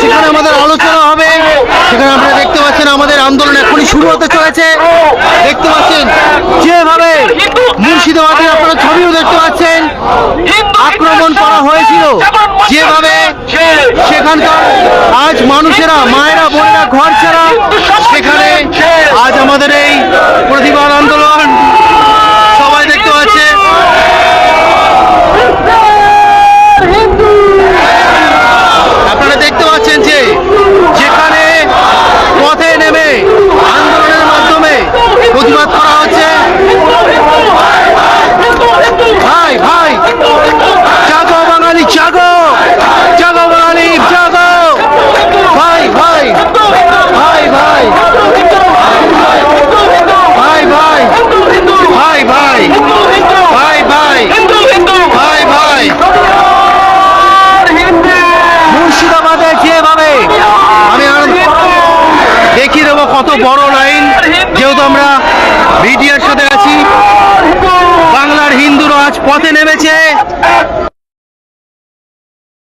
সেখানে আমাদের আলোচনা হবে। সেখানে আপনারা দেখতে পাচ্ছেন আমাদের আন্দোলন এখনই শুরু হতে চলেছে। দেখতে পাচ্ছেন, যেভাবে মুর্শিদাবাদে আপনারা ছবিও দেখতে পাচ্ছেন, আক্রমণ করা হয়েছিল। যেভাবে সেখানকার আজ মানুষেরা, মায়েরা, বোনেরা, ঘর ছাড়া সেখানে আজ আমাদের এই কত বড় লাইন যেহেতু আমরা মিডিয়ার